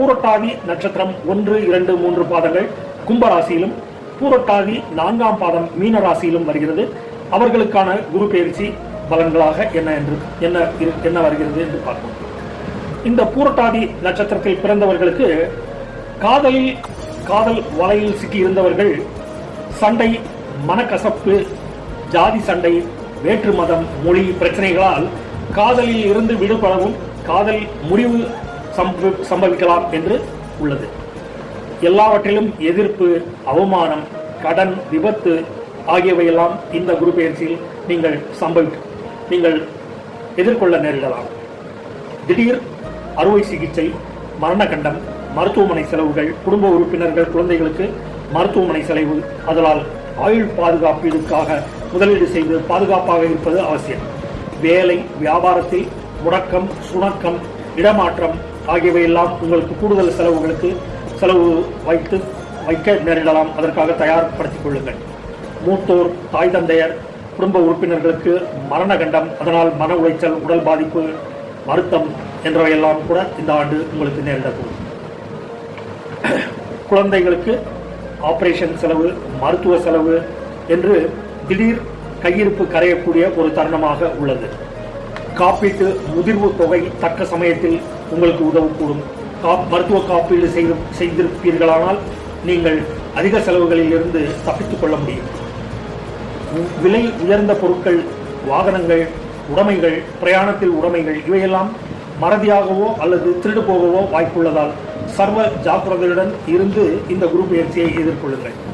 பூரட்டாதி நட்சத்திரம் ஒன்று இரண்டு மூன்று பாதங்கள் கும்பராசியிலும் பூரட்டாதி நான்காம் பாதம் மீன ராசியிலும் வருகிறது. அவர்களுக்கான குரு பயிற்சி பலன்களாக என்ன என்று என்ன இரு- என்ன வருகிறது என்று பார்ப்போம். இந்த பூரட்டாதி நட்சத்திரத்தில் பிறந்தவர்களுக்கு காதலில் காதல் வலையில் சிக்கி இருந்தவர்கள் சண்டை மனக்கசப்பு ஜாதி சண்டை வேற்று மதம் மொழி பிரச்சனைகளால் காதலில் இருந்து விடுபடவும் காதல் முறிவு சம்பவிக்கலாம் என்று உள்ளது. எல்லாவற்றிலும் எதிர்ப்பு அவமானம் கடன் விபத்து ஆகியவையெல்லாம் இந்த குரு பயிற்சியில் நீங்கள் சம்பவி நீங்கள் எதிர்கொள்ள நேரிடலாம். திடீர் அறுவை சிகிச்சை மரணகண்டம் மருத்துவமனை செலவுகள் குடும்ப உறுப்பினர்கள் குழந்தைகளுக்கு மருத்துவமனை செலவு அதனால் ஆயுள் பாதுகாப்பீடுக்காக முதலீடு செய்து பாதுகாப்பாக இருப்பது அவசியம். வேலை வியாபாரத்தில் முடக்கம் சுணக்கம் இடமாற்றம் ஆகியவையெல்லாம் உங்களுக்கு கூடுதல் செலவுகளுக்கு செலவு வைத்து வைக்க நேரிடலாம். அதற்காக தயார்படுத்திக் கொள்ளுங்கள். மூத்தோர் தாய் தந்தையர் குடும்ப உறுப்பினர்களுக்கு மரண கண்டம் அதனால் மன உளைச்சல் உடல் பாதிப்பு வருத்தம் என்றவையெல்லாம் கூட இந்த ஆண்டு உங்களுக்கு நேரிடக்கூடும். குழந்தைகளுக்கு ஆபரேஷன் செலவு மருத்துவ செலவு என்று திடீர் கையிருப்பு கரையக்கூடிய ஒரு தருணமாக உள்ளது. காப்பீட்டு முதிர்வு தொகை தக்க சமயத்தில் உங்களுக்கு உதவக்கூடும். கா- மருத்துவ காப்பீடு செய்து செய்திருப்பீர்களானால் நீங்கள் அதிக செலவுகளில் இருந்து தப்பித்துக் கொள்ள முடியும். உ- விலை உயர்ந்த பொருட்கள் வாகனங்கள் உடைமைகள் பிரயாணத்தில் உடைமைகள் இவையெல்லாம் மறதியாகவோ அல்லது திருடு போகவோ வாய்ப்புள்ளதால் சர்வ ஜாக்கிரதையுடன் இருந்து இந்த குரு முயற்சியை எதிர்கொள்ளுங்கள்.